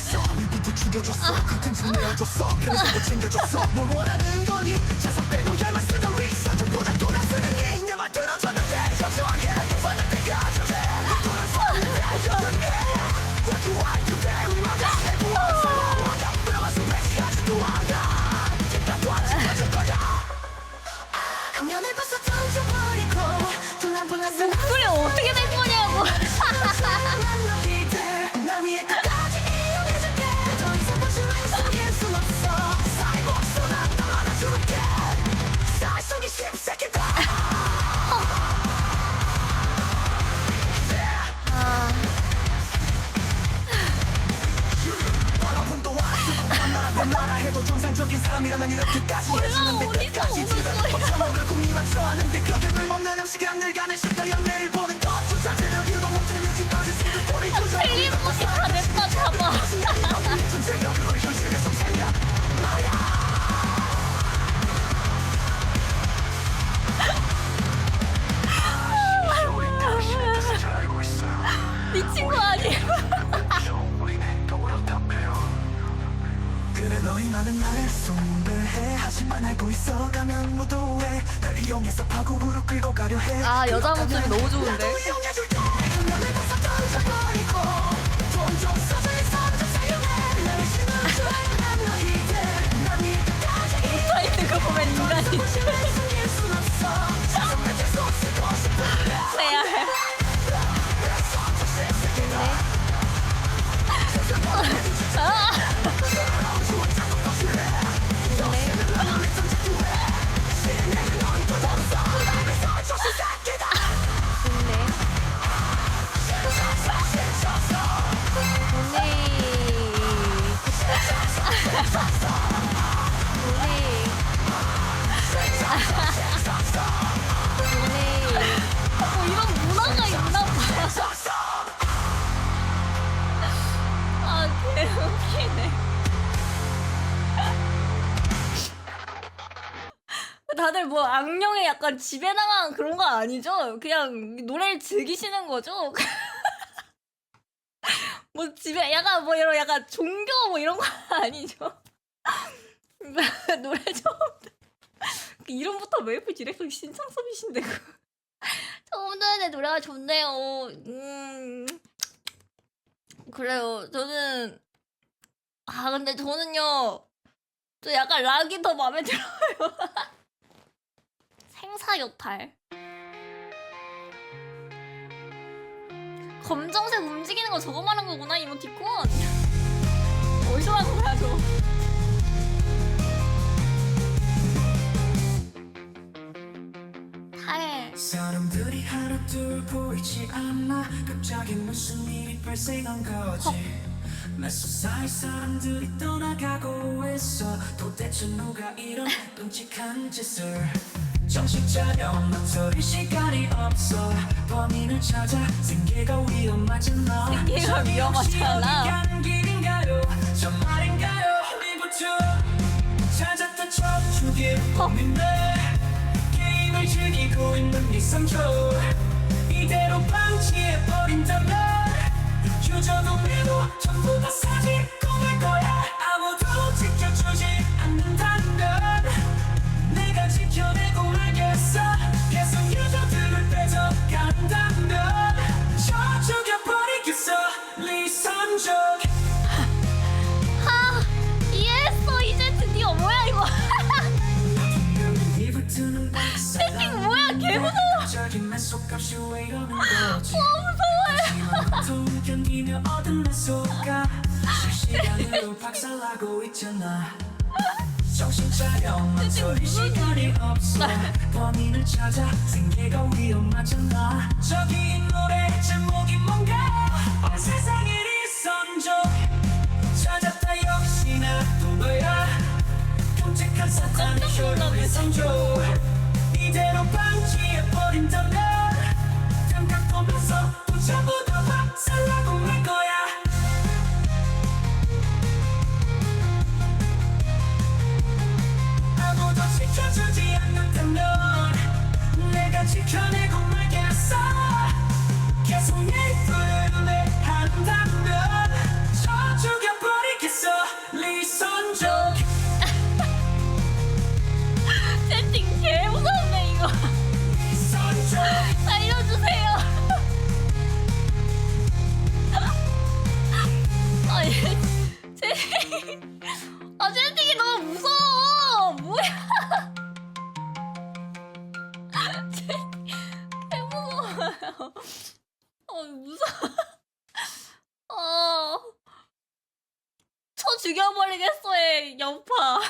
않았어. 일부터 죽여줬어. 같은 집 내어줬어. 그래서 못 챙겨줬어. 뭘 원하는 거니? 자석 빼고 얄만 쓰던 리사 전보다 또 나쓰는 이내말 들어줬는데 저조하게 받을 때가 저래 돌아서는데 여전히 What do I do then 음악을 왔어 나라 해도 정상적인 사람이라면 이렇게까지 해주는데 끝까지 거야? 처먹을 궁리만 좋아하는데 그렇게 불먹는 음식이랑 늘 가는 식당 연내일 보는 것 조차제를 이유도 못하는 지까지 쓰는 꼬리 조절 틀림없이 하지만 알고 있어 가면 무도해 날 이용해서 파국으로 끌고 가려 해 아, 여자 목소리 너무 좋은데? 웃기네. 다들 뭐 악령에 약간 지배당한 그런 거 아니죠? 그냥 노래를 즐기시는 거죠? 뭐 집에 약간 뭐 이런 약간 종교 뭐 이런 거 아니죠? 노래 처음 듣- 그 이름부터 메이플 디렉터 신창섭이신데 그. 처음 듣는 노래가 좋네요. 음 그래요. 저는 아 근데 저는요 저 약간 락이 더 마음에 들어요. 생사여탈. 검정색 움직이는 거 저거 말한 거구나 이모티콘. 어디서 나온 거야 저? 탈. 사람들이 하나 둘 보이지 않아 갑자기 무슨 일이 발생한 거지 낯선 사람들이 떠나가고 있어. 도대체 누가 이런 끔찍한 짓을. 정신 차려 망설일 시간이 없어. 범인을 찾아 생계가 위험하잖아 생계가 저기 혹시 위험하잖아. 가는 길인가요? 정말인가요? 어디부터 찾았다 쳐 죽일 범인들 게임을 즐기고 있는 이 상조 이대로 방치해버린다면 유저도 매도 전부 다 사지고 말 거야. 아무도 지켜주지 않는다면 내가 지켜내고 말겠어. 계속 유저들을 뺏어간다면 저 죽여버리겠어. 리선족. 아 이해했어. 이제 드디어 뭐야 이거? 세팅 뭐야 개 무서워. 저 견디며 얻은 매소가 실시간으로 박살나고 있잖아. 정신 차려 망설일 시간이 없어. 범인을 찾아 생계가 위험하잖아. 저기 이 노래 제목이 뭔가? 온 세상에 리선족 찾았다 역시나 또 너야? 끔찍한 사탄의 효력의 선조. 이대로 방치해버린다면 지켜내고 말겠어. 계속 네 이끌내 한다면 저 죽여버리겠어. 리선적 죽여버리겠어의 여파